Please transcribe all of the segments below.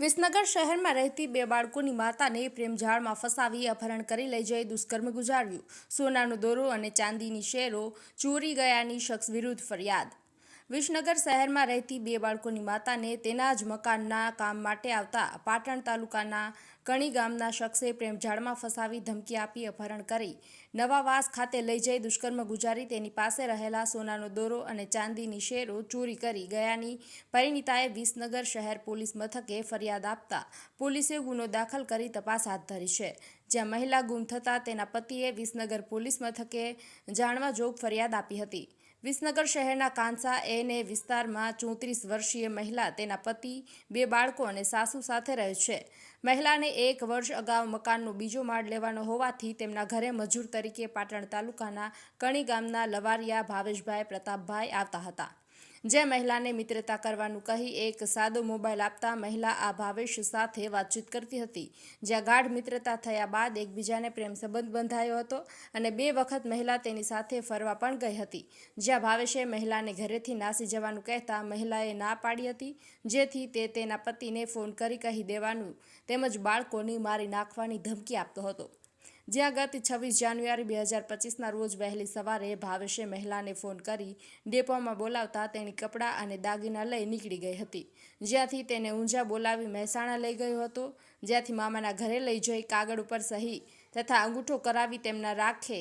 વિસનગર શહેરમાં રહેતી બે બાળકોની માતાને પ્રેમઝાળમાં ફસાવી અપહરણ કરી લઈ જઈ દુષ્કર્મ ગુજાર્યું. સોનાનો દોરો અને ચાંદીની શેરો ચોરી ગયાની શખ્સ વિરુદ્ધ ફરિયાદ વિસનગર શહેરમાં રહેતી બે બાળકોની માતાને તેના જ મકાનના કામ માટે આવતા પાટણ તાલુકાના કણી ગામના શખ્સે પ્રેમઝાડમાં ફસાવી ધમકી આપી, અપહરણ કરી. નવાવાસ ખાતે લઈ જઈ દુષ્કર્મ ગુજારી તેની પાસે રહેલા સોનાનો દોરો અને ચાંદીની શેરો ચોરી કરી ગયાની પરિણીતાએ વિસનગર શહેર પોલીસ મથકે ફરિયાદ આપતા પોલીસે ગુનો દાખલ કરી તપાસ હાથ ધરી છે. જ્યાં મહિલા ગુમ થતાં તેના પતિએ વિસનગર પોલીસ મથકે જાણવા જોગ ફરિયાદ આપી હતી. વિસનગર શહેરના કાંસા એને વિસ્તારમાં ચોત્રીસ વર્ષીય મહિલા, તેના પતિ, બે બાળકો અને સાસુ સાથે રહે છે. મહિલાને એક વર્ષ અગાઉ મકાનનો બીજો માળ લેવાનો હોવાથી તેમના ઘરે મજૂર તરીકે પાટણ તાલુકાના કણી ગામના લવારિયા ભાવેશભાઈ, પ્રતાપભાઈ આવતા હતા. જે મહિલાને મિત્રતા કરવાનું કહી એક સાદો મોબાઈલ આપતા મહિલા આ ભાવેશ સાથે વાતચીત કરતી હતી. જ્યાં ગાઢ મિત્રતા થયા બાદ એકબીજાને પ્રેમ સંબંધ બંધાયો હતો અને બે વખત મહિલા તેની સાથે ફરવા પણ ગઈ હતી. જ્યાં ભાવેશે મહિલાને ઘરેથી નાસી જવાનું કહેતા મહિલાએ ના પાડી હતી, જેથી તે તેના પતિને ફોન કરી કહી દેવાનું તેમજ બાળકોને મારી નાખવાની ધમકી આપતો હતો. જ્યાં ગત છવ્વીસ જાન્યુઆરી બે હજાર પચીસના રોજ વહેલી સવારે ભાવેશે મહિલાને ફોન કરી ડેપોમાં બોલાવતા તેણી કપડાં અને દાગીના લઈ નીકળી ગઈ હતી. જ્યાંથી તેને ઊંઝા બોલાવી મહેસાણા લઈ ગયો હતો. જ્યાંથી મામાના ઘરે લઈ જઈ કાગળ ઉપર સહી તથા અંગૂઠો કરાવી તેમના રાખે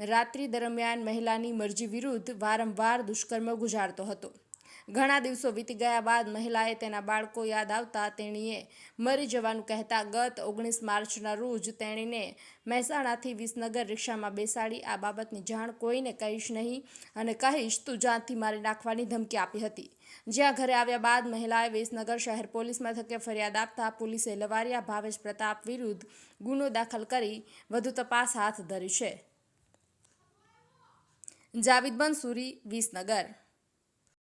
રાત્રિ દરમિયાન મહિલાની મરજી વિરુદ્ધ વારંવાર દુષ્કર્મ ગુજારતો હતો. ઘણા દિવસો વીતી ગયા બાદ મહિલાએ તેના બાળકો યાદ આવતા તેણીએ મરી જવાનું કહેતા ગત ઓગણીસ માર્ચના રોજ તેણીને મહેસાણાથી વિસનગર રિક્ષામાં બેસાડી આ બાબતની જાણ કોઈને કહીશ નહીં અને કહીશ, તું જાનથી મારી નાખવાની ધમકી આપી હતી. જ્યાં ઘરે આવ્યા બાદ મહિલાએ વિસનગર શહેર પોલીસ મથકે ફરિયાદ આપતા પોલીસે લવારિયા ભાવેશ પ્રતાપ વિરુદ્ધ ગુનો દાખલ કરી વધુ તપાસ હાથ ધરી છે. જાવિદ બંસુરી વિસનગર.